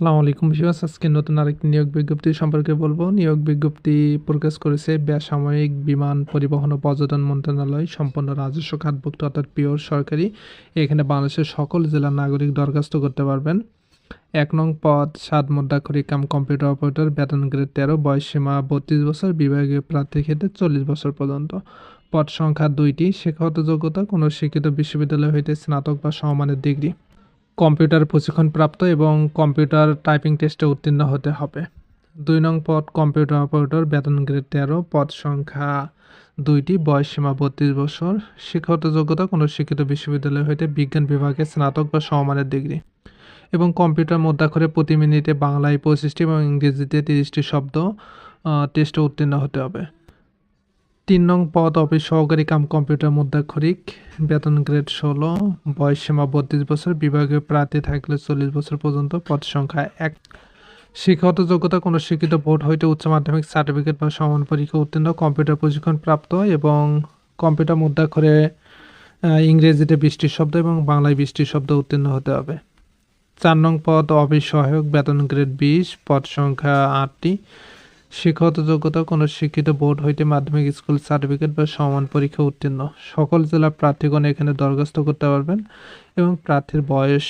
আসসালামু আলাইকুম ভিউয়ার্স, আজকে নতুন আরেকটি নিয়োগ বিজ্ঞপ্তি সম্পর্কে বলব। নিয়োগ বিজ্ঞপ্তি প্রকাশ করেছে বেসামরিক বিমান পরিবহন ও পর্যটন মন্ত্রণালয়, সম্পূর্ণ রাজস্ব খাতভুক্ত অর্থাৎ পিওর সরকারি। এখানে বাংলাদেশের সকল জেলার নাগরিক দরখাস্ত করতে পারবেন। এক নং পদ, সাত মুদ্রাক্ষরিক কাম কম্পিউটার অপারেটর, বেতন গ্রেড তেরো, বয়স সীমা বত্রিশ বছর, বিভাগীয় প্রার্থীর ক্ষেত্রে চল্লিশ বছর পর্যন্ত। পদ সংখ্যা দুইটি, শিক্ষাগত যোগ্যতা, কোনো শিক্ষিত বিশ্ববিদ্যালয় হইতে স্নাতক বা সমমানের ডিগ্রি। কম্পিউটার প্রশিক্ষণপ্রাপ্ত এবং কম্পিউটার টাইপিং টেস্টে উত্তীর্ণ হতে হবে। দুই নং পদ, কম্পিউটার অপারেটর, বেতন গ্রেড তেরো, পদ সংখ্যা দুইটি, বয়স সীমা বত্রিশ বছর, শিক্ষাগত যোগ্যতা কোনো শিক্ষিত বিশ্ববিদ্যালয় হইতে বিজ্ঞান বিভাগে স্নাতক বা সমমানের ডিগ্রি এবং কম্পিউটার মুদ্রাক্ষরে প্রতি মিনিটে বাংলায় পঁচিশটি এবং ইংরেজিতে তিরিশটি শব্দ টেস্টে উত্তীর্ণ হতে হবে। তিন নং পদ অফিস সহকারী কাম কম্পিউটার মুদ্রাক্ষরিক, বেতন গ্রেড ষোলো, বয়স সীমা বত্রিশ বছর বিভাগে প্রার্থী থাকলে চল্লিশ বছর পর্যন্ত পদ সংখ্যা এক। শিক্ষাগত যোগ্যতা কোনো শিক্ষিত বোর্ড হইতে উচ্চ মাধ্যমিক সার্টিফিকেট বা সমান পরীক্ষা উত্তীর্ণ কম্পিউটার প্রশিক্ষণ প্রাপ্ত এবং কম্পিউটার মুদ্রাক্ষরে ইংরেজিতে বৃষ্টি শব্দ এবং বাংলায় বৃষ্টি শব্দ উত্তীর্ণ হতে হবে। চার নং পদ অফিস সহায়ক, বেতন গ্রেড বিশ, পদ সংখ্যা আটটি। শিক্ষাগত যোগ্যতা কোনো শিক্ষিত বোর্ড হইতে মাধ্যমিক স্কুল সার্টিফিকেট বা সমান পরীক্ষা উত্তীর্ণ। সকল জেলার প্রার্থীগণ এখানে দরখাস্ত করতে পারবেন এবং প্রার্থীর বয়স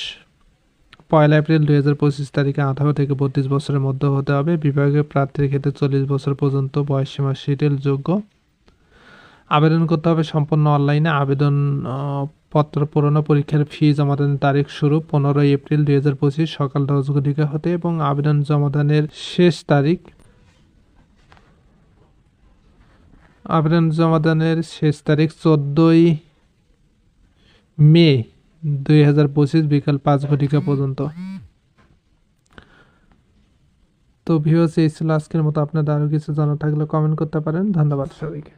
পয়লা এপ্রিল দুই হাজার পঁচিশ তারিখে আঠারো থেকে বত্রিশ বছরের মধ্যে হতে হবে। বিভাগীয় প্রার্থীর ক্ষেত্রে চল্লিশ বছর পর্যন্ত বয়স সীমা শিথিল যোগ্য। আবেদন করতে হবে সম্পূর্ণ অনলাইনে। আবেদন পত্র পূরণ পরীক্ষার ফি জমাদানের তারিখ শুরু পনেরোই এপ্রিল দুই হাজার পঁচিশ সকাল দশ ঘটিকা হতে এবং আবেদন জমাদানের শেষ তারিখ আবেদন জমা দানের শেষ তারিখ চোদ্দই মে দুই হাজার পঁচিশ বিকাল পাঁচ ঘটিকা পর্যন্ত। তো ভিউয়ার্স এই ছিল আজকের মতো। আপনাদের আরও কিছু জানা থাকলে কমেন্ট করতে পারেন। ধন্যবাদ সবাইকে।